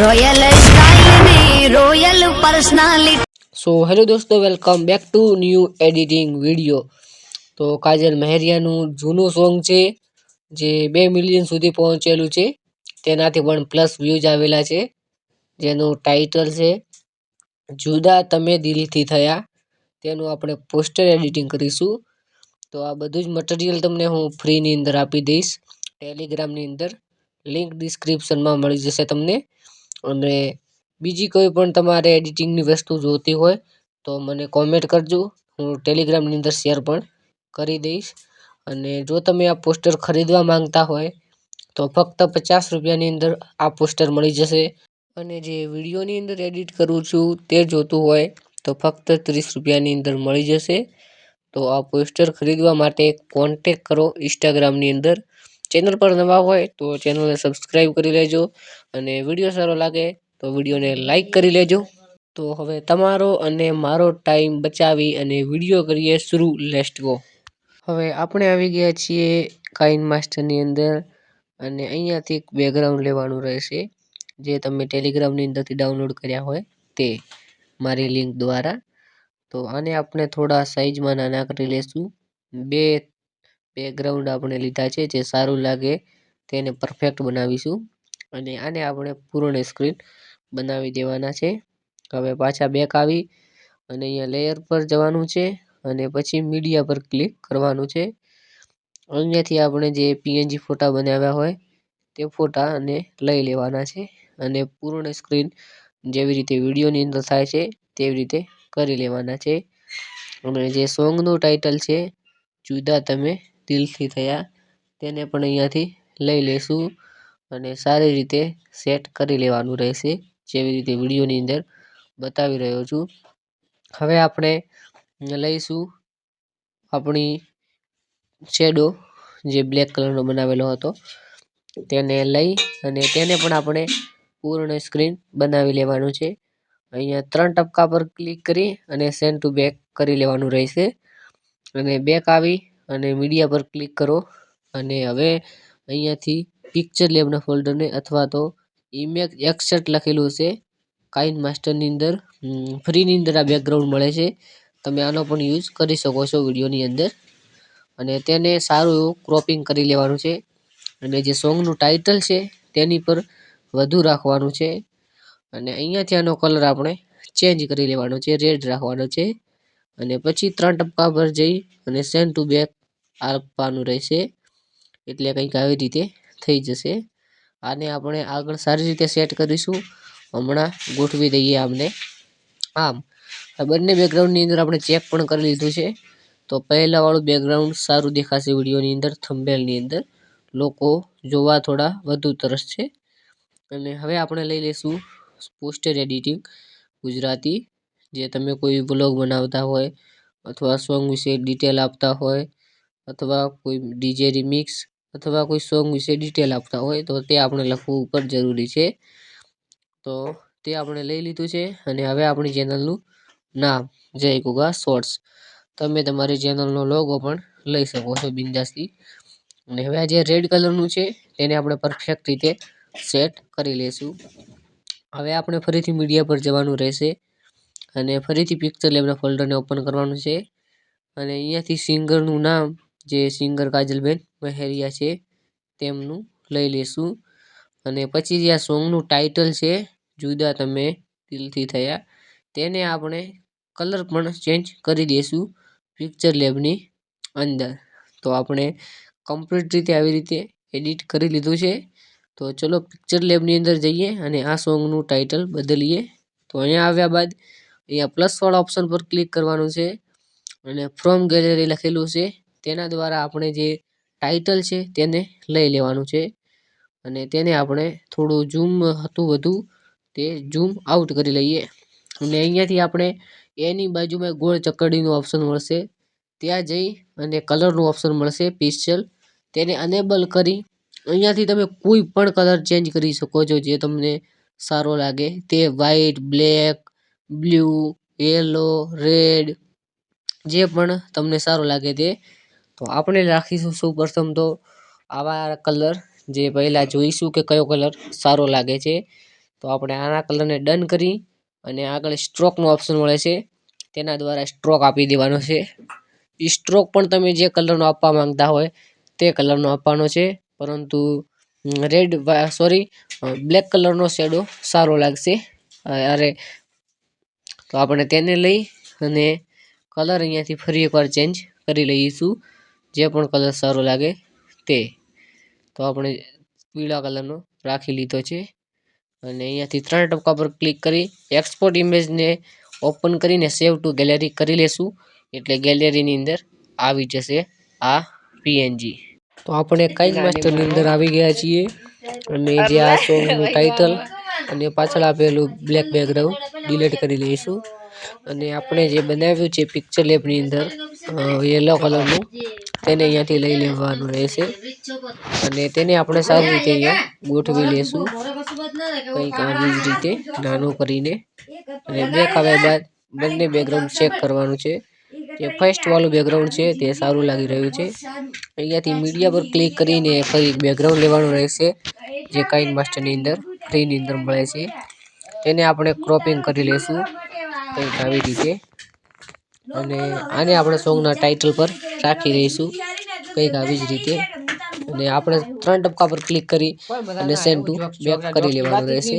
Royal royal personality so hello દોસ્તો welcome back to new editing video તો કાજલ મહેરિયાનું જૂનું song છે, જે બે મિલિયન સુધી પહોંચેલું છે. તેનાથી પણ પ્લસ વ્યૂઝ આવેલા છે. જેનું ટાઇટલ છે, જુદા તમે દિલથી થયા. તેનું આપણે પોસ્ટર એડિટિંગ કરીશું. તો આ બધું જ મટીરિયલ તમને હું ફ્રીની અંદર આપી દઈશ. ટેલિગ્રામની અંદર લિંક ડિસ્ક્રિપ્શનમાં મળી જશે તમને. અને બીજી કોઈ પણ તમારે એડિટિંગની વસ્તુ જોતી હોય તો મને કોમેન્ટ કરજો. હું ટેલિગ્રામની અંદર શેર પણ કરી દઈશ. અને જો તમે આ પોસ્ટર ખરીદવા માંગતા હોય તો ફક્ત પચાસ રૂપિયાની અંદર આ પોસ્ટર મળી જશે. અને જે વિડીયોની અંદર એડિટ કરું છું તે જોતું હોય તો ફક્ત ત્રીસ રૂપિયાની અંદર મળી જશે. તો આ પોસ્ટર ખરીદવા માટે કોન્ટેક કરો ઇન્સ્ટાગ્રામની અંદર. ચેનલ પર નવા હોય તો ચેનલને સબસ્ક્રાઈબ કરી લેજો અને વીડિયો સારો લાગે તો વિડીયોને લાઈક કરી લેજો. તો હવે તમારો અને મારો ટાઈમ બચાવી અને વીડિયો કરીએ શરૂ. લેસ્ટ ગો હવે આપણે આવી ગયા છીએ કાઇન માસ્ટરની અંદર અને અહીંયાથી એક બેકગ્રાઉન્ડ લેવાનું રહેશે. જે તમે ટેલિગ્રામની અંદરથી ડાઉનલોડ કર્યા હોય તે મારી લિંક દ્વારા. તો આને આપણે થોડા સાઈઝમાં નાના કરી લેશું. બે બેકગ્રાઉન્ડ આપણે લીધા છે જે સારું લાગે તેને પરફેક્ટ બનાવીશું. અને આને આપણે પૂર્ણ સ્ક્રીન બનાવી દેવાના છે. હવે પાછા બેક આવી અને અહીંયા લેયર પર જવાનું છે અને પછી મીડિયા પર ક્લિક કરવાનું છે. અહીંયાથી આપણે જે પીએનજી ફોટા બનાવ્યા હોય તે ફોટા અને લઈ લેવાના છે અને પૂર્ણ સ્ક્રીન જેવી રીતે વિડીયોની અંદર થાય છે તેવી રીતે કરી લેવાના છે. અને જે સોંગનું ટાઇટલ છે, જુદા તમે દિલથી થયા, તેને પણ અહીંયાથી લઈ લેશું અને સારી રીતે સેટ કરી લેવાનું રહેશે, જેવી રીતે વિડીયોની અંદર બતાવી રહ્યો છું. હવે આપણે લઈશું આપણી શેડો જે બ્લેક કલરનો બનાવેલો હતો, તેને લઈ અને તેને પણ આપણે પૂર્ણ સ્ક્રીન બનાવી લેવાનું છે. અહીંયા ત્રણ ટપકા પર ક્લિક કરી અને સેન્ડ ટુ બેક કરી લેવાનું રહેશે. અને બેક આવી અને મીડિયા પર ક્લિક કરો. અને હવે અહીંયાથી પિક્ચર લેબના ફોલ્ડરને અથવા તો ઇમેજ એક્સેટ લખેલું છે કાઇન માસ્ટરની અંદર ફ્રીની અંદર આ બેકગ્રાઉન્ડ મળે છે. તમે આનો પણ યુઝ કરી શકો છો વિડીયોની અંદર. અને તેને સારું એવું ક્રોપિંગ કરી લેવાનું છે. અને જે સોંગનું ટાઇટલ છે તેની પર વધુ રાખવાનું છે. અને અહીંયાથી આનો કલર આપણે ચેન્જ કરી લેવાનો છે. રેડ રાખવાનો છે. અને પછી ત્રણ ટપકા પર જઈ અને સેન્ડ ટુ બેક આપવાનું રહેશે. એટલે કંઈક આવી રીતે થઈ જશે. આને આપણે આગળ સારી રીતે સેટ કરીશું. હમણાં ગોઠવી દઈએ આમને આમ બંને બેકગ્રાઉન્ડની અંદર આપણે ચેક પણ કરી લીધું છે. તો પહેલાંવાળું બેકગ્રાઉન્ડ સારું દેખાશે વિડીયોની અંદર થંબેલની અંદર. લોકો જોવા થોડા વધુ તરસ છે. અને હવે આપણે લઈ લઈશું પોસ્ટર એડિટિંગ ગુજરાતી, જે તમે કોઈ બ્લોગ બનાવતા હોય અથવા સોંગ વિશે ડિટેલ આપતા હોય અથવા કોઈ ડીજે રિમિક્સ અથવા કોઈ સોંગ વિશે ડિટેલ આપતા હોય તો તે આપણે લખવું ઉપર જરૂરી છે. તો તે આપણે લઈ લીધું છે અને હવે આપણી ચેનલનું નામ જય ગુગા શોર્ટ્સ. તમે તમારી ચેનલનો લોગો પણ લઈ શકો છો બિંદાસથી. અને હવે આ જે રેડ કલરનું છે તેને આપણે પરફેક્ટ રીતે સેટ કરી લઈશું હવે આપણે ફરીથી મીડિયા પર જવાનું રહેશે અને ફરીથી પિક્ચર લેબના ફોલ્ડરને ઓપન કરવાનું છે. અને અહીંયાથી સિંગરનું નામ જે સિંગર કાજલબેન મહેરિયા છે, તેમનું લઈ લેશું. અને પછી જે આ સોંગનું ટાઇટલ છે, જુદા તમે દિલથી થયા, તેને આપણે કલર પણ ચેન્જ કરી દઈશું પિક્ચર લેબની અંદર. તો આપણે કમ્પ્લીટ રીતે આવી રીતે એડિટ કરી લીધું છે. તો ચલો પિક્ચર લેબની અંદર જઈએ અને આ સોંગનું ટાઇટલ બદલીએ. તો અહીંયા આવ્યા બાદ અહીંયા પ્લસવાળા ઓપ્શન પર ક્લિક કરવાનું છે અને ફ્રોમ ગેલેરી લખેલું છે. તેના દ્વારા આપણે જે ટાઇટલ છે તેને લઈ લેવાનું છે. અને તેને આપણે થોડું ઝૂમ હતું વધુ તે ઝૂમ આઉટ કરી લઈએ. અને અહીંયાથી આપણે એની બાજુમાં ગોળ ચકડીનું ઓપ્શન મળશે. ત્યાં જઈ અને કલરનું ઓપ્શન મળશે પિક્સેલ તેને અનેબલ કરી અહીંયાથી તમે કોઈ પણ કલર ચેન્જ કરી શકો છો જે તમને સારો લાગે. તે white black blue yellow red જે પણ તમને સારું લાગે તે તો આપણે રાખીશું સૌ પ્રથમ તો આવા કલર જે પહેલાં જોઈશું કે કયો કલર સારો લાગે છે. તો આપણે આના કલરને ડન કરી અને આગળ સ્ટ્રોકનો ઓપ્શન મળે છે. તેના દ્વારા સ્ટ્રોક આપી દેવાનો છે. સ્ટ્રોક પણ તમે જે કલરનો આપવા માંગતા હોય તે કલરનો આપવાનો છે. પરંતુ રેડ સોરી બ્લેક કલરનો શેડો સારો લાગશે. અરે, તો આપણે તેને લઈ અને કલર અહીંયાથી ફરી એકવાર ચેન્જ કરી લઈશું. જે પણ કલર સારો લાગે તે. તો આપણે પીળા કલરનો રાખી લીધો છે. અને અહીંયાથી ત્રણ ટપકા પર ક્લિક કરી એક્સપોર્ટ ઇમેજને ઓપન કરીને સેવ ટુ ગેલેરી કરી લેશું. એટલે ગેલેરીની અંદર આવી જશે આ પીએનજી તો આપણે કાઈન માસ્ટરની અંદર આવી ગયા છીએ? અને જે આ સોંગનું ટાઇટલ અને પાછળ આપેલું બ્લેક બેકગ્રાઉન્ડ ડિલીટ કરી લઈશું. અને આપણે જે બનાવ્યું છે પિક્ચર લેબની અંદર યલો કલરનું તેને અહીંયાથી લઈ લેવાનું રહેશે. અને તેને આપણે સારી રીતે અહીંયા ગોઠવી લેશું. કંઈક આવી જ રીતે નાનું કરીને. અને બે આવ્યા બાદ બંને બેકગ્રાઉન્ડ ચેક કરવાનું છે. જે ફર્સ્ટ વાળું બેકગ્રાઉન્ડ છે તે સારું લાગી રહ્યું છે. અહીંયાથી મીડિયા પર ક્લિક કરીને ફરી બેકગ્રાઉન્ડ લેવાનું રહેશે, જે કાઇન માસ્ટરની અંદર ફ્રીની અંદર મળે છે. તેને આપણે ક્રોપિંગ કરી લેશું. કંઈક આવી રીતે. અને આને આપણે સોંગના ટાઇટલ પર રાખી દઈશું. કંઈક આવી જ રીતે. અને આપણે ત્રણ ટપકા પર ક્લિક કરી અને સેન્ડ ટુ બેક કરી લેવાનું રહેશે.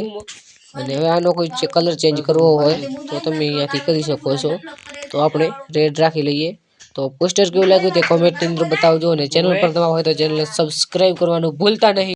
અને હવે આનો કોઈ કલર ચેન્જ કરવો હોય તો તમે અહીંયાથી કરી શકો છો. તો આપણે રેડ રાખી લઈએ. તો પોસ્ટર કેવું લાગ્યું તે કોમેન્ટની અંદર બતાવજો. અને ચેનલ પર નવા હોય તો ચેનલને સબસ્ક્રાઈબ કરવાનું ભૂલતા નહીં.